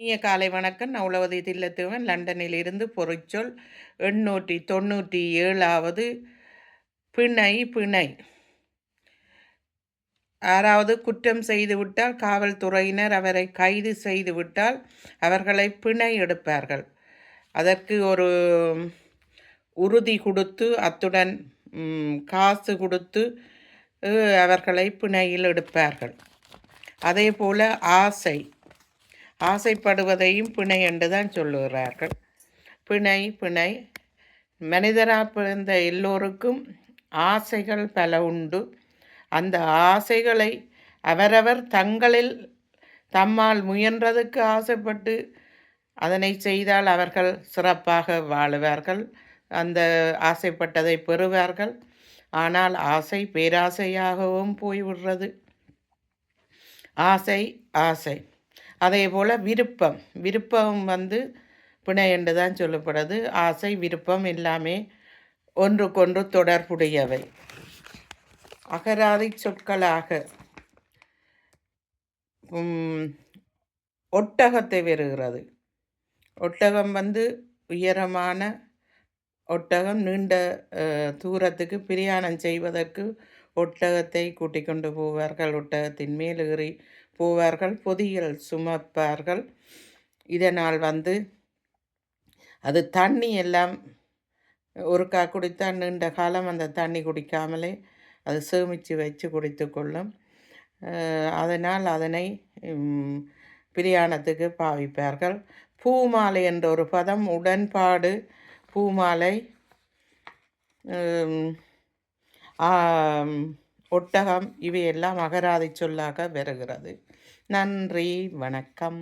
இனிய காலை வணக்கம். நான் தில்லத்துவன். லண்டனில் இருந்து பொறிச்சொல் எண்ணூற்றி தொண்ணூற்றி ஏழாவது பிணை பிணை. யாராவது குற்றம் செய்துவிட்டால் காவல்துறையினர் அவரை கைது செய்துவிட்டால் அவர்களை பிணை எடுப்பார்கள். அதற்கு ஒரு உறுதி கொடுத்து அத்துடன் காசு கொடுத்து அவர்களை பிணையில் எடுப்பார்கள். அதே போல் ஆசை. ஆசைப்படுவதையும் பிணை என்று தான் சொல்லுகிறார்கள். பிணை பிணை. மனிதராக பிறந்த எல்லோருக்கும் ஆசைகள் பல உண்டு. அந்த ஆசைகளை அவரவர் தங்களில் தம்மால் முயன்றதுக்கு ஆசைப்பட்டு அதனை செய்தால் அவர்கள் சிறப்பாக வாழுவார்கள். அந்த ஆசைப்பட்டதை பெறுவார்கள். ஆனால் ஆசை பேராசையாகவும் போய்விடுறது. ஆசை ஆசை. அதே போல் விருப்பம். விருப்பம் வந்து பிணை என்று தான் சொல்லப்படுது. ஆசை விருப்பம் எல்லாமே ஒன்றுக்கொன்று தொடர்புடையவை. அகராதி சொற்களாக ஒட்டகத்தை வருகிறது ஒட்டகம் வந்து உயரமான ஒட்டகம் நீண்ட தூரத்துக்கு பிரயாணம் செய்வதற்கு ஒட்டகத்தை கூட்டிக் கொண்டு போவார்கள். ஒட்டகத்தின் மேல் ஏறி போவார்கள் பொதியில் சுமப்பார்கள். இதனால் வந்து அது தண்ணி எல்லாம் ஒருக்கா குடித்தால் நீண்ட காலம் அந்த தண்ணி குடிக்காமலே அது சேமித்து வச்சு குடித்து கொள்ளும். அதனால் அதனை பிரியாணத்துக்கு பாவிப்பார்கள். பூமாலை என்ற ஒரு பதம் உடன்பாடு. பூமாலை ஒட்டகம் இவையெல்லாம் அகராதி சொல்லாக வருகிறது. நன்றி வணக்கம்.